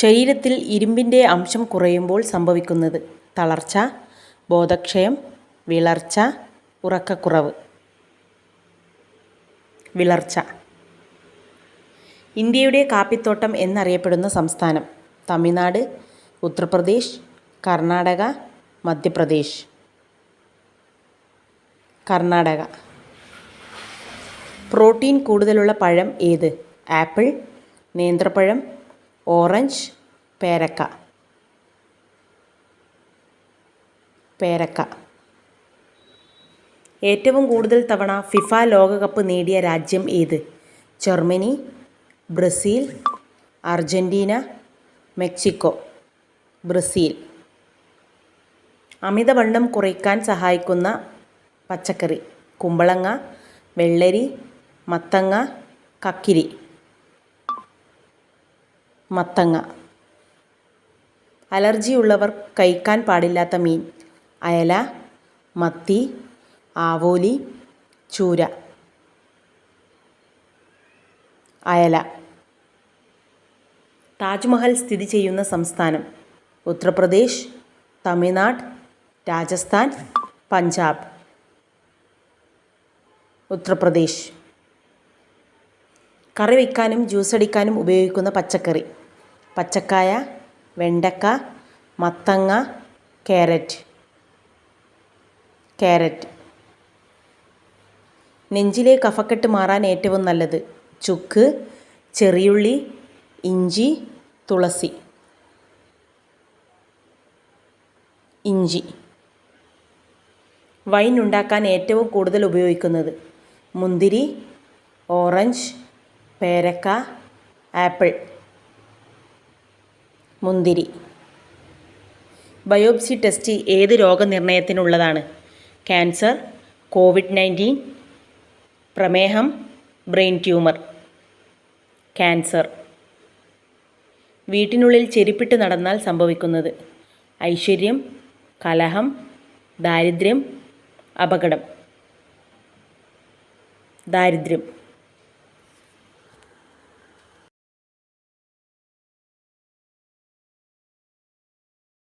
ശരീരത്തിൽ ഇരുമ്പിന്റെ അംശം കുറയുമ്പോൾ സംഭവിക്കുന്നത് തളർച്ച ബോധക്ഷയം വിളർച്ച ഉറക്കക്കുറവ്. വിളർച്ച. ഇന്ത്യയുടെ കാപ്പിത്തോട്ടം എന്നറിയപ്പെടുന്ന സംസ്ഥാനം തമിഴ്നാട് ഉത്തർപ്രദേശ് കർണാടക മധ്യപ്രദേശ്. കർണാടക. പ്രോട്ടീൻ കൂടുതലുള്ള പഴം ഏത്? ആപ്പിൾ നേന്ത്രപ്പഴം ഓറഞ്ച് പേരക്ക. പേരക്ക. ഏറ്റവും കൂടുതൽ തവണ ഫിഫ ലോകകപ്പ് നേടിയ രാജ്യം ഏത്? Germany Brazil Argentina Mexico. Brazil. അമിതവണ്ണം കുറയ്ക്കാൻ സഹായിക്കുന്ന പച്ചക്കറി. കുമ്പളങ്ങ വെള്ളരി മത്തങ്ങ കക്കിരി. മത്തങ്ങ. അലർജിയുള്ളവർ കഴിക്കാൻ പാടില്ലാത്ത മീൻ. അയല മത്തി ആവോലി ചൂര. അയല. താജ്മഹൽ സ്ഥിതി ചെയ്യുന്ന സംസ്ഥാനം. ഉത്തർപ്രദേശ് തമിഴ്നാട് രാജസ്ഥാൻ പഞ്ചാബ്. ഉത്തർപ്രദേശ്. കറി വയ്ക്കാനും ജ്യൂസ് അടിക്കാനും ഉപയോഗിക്കുന്ന പച്ചക്കറി. പച്ചക്കായ വെണ്ടക്ക മത്തങ്ങ ക്യാരറ്റ്. ക്യാരറ്റ്. നെഞ്ചിലെ കഫക്കെട്ട് മാറാൻ ഏറ്റവും നല്ലത് ചുക്ക് ചെറിയുള്ളി ഇഞ്ചി തുളസി. ഇഞ്ചി. വൈൻ ഉണ്ടാക്കാൻ ഏറ്റവും കൂടുതൽ ഉപയോഗിക്കുന്നത് മുന്തിരി ഓറഞ്ച് പേരക്ക ആപ്പിൾ. മുന്തിരി. ബയോപ്സി ടെസ്റ്റ് ഏത് രോഗനിർണയത്തിനുള്ളതാണ്? ക്യാൻസർ കോവിഡ് നയന്റീൻ പ്രമേഹം ബ്രെയിൻ ട്യൂമർ. ക്യാൻസർ. വീട്ടിനുള്ളിൽ ചെരുപ്പിട്ട് നടന്നാൽ സംഭവിക്കുന്നത് ഐശ്വര്യം കലഹം ദാരിദ്ര്യം അപകടം. ദാരിദ്ര്യം.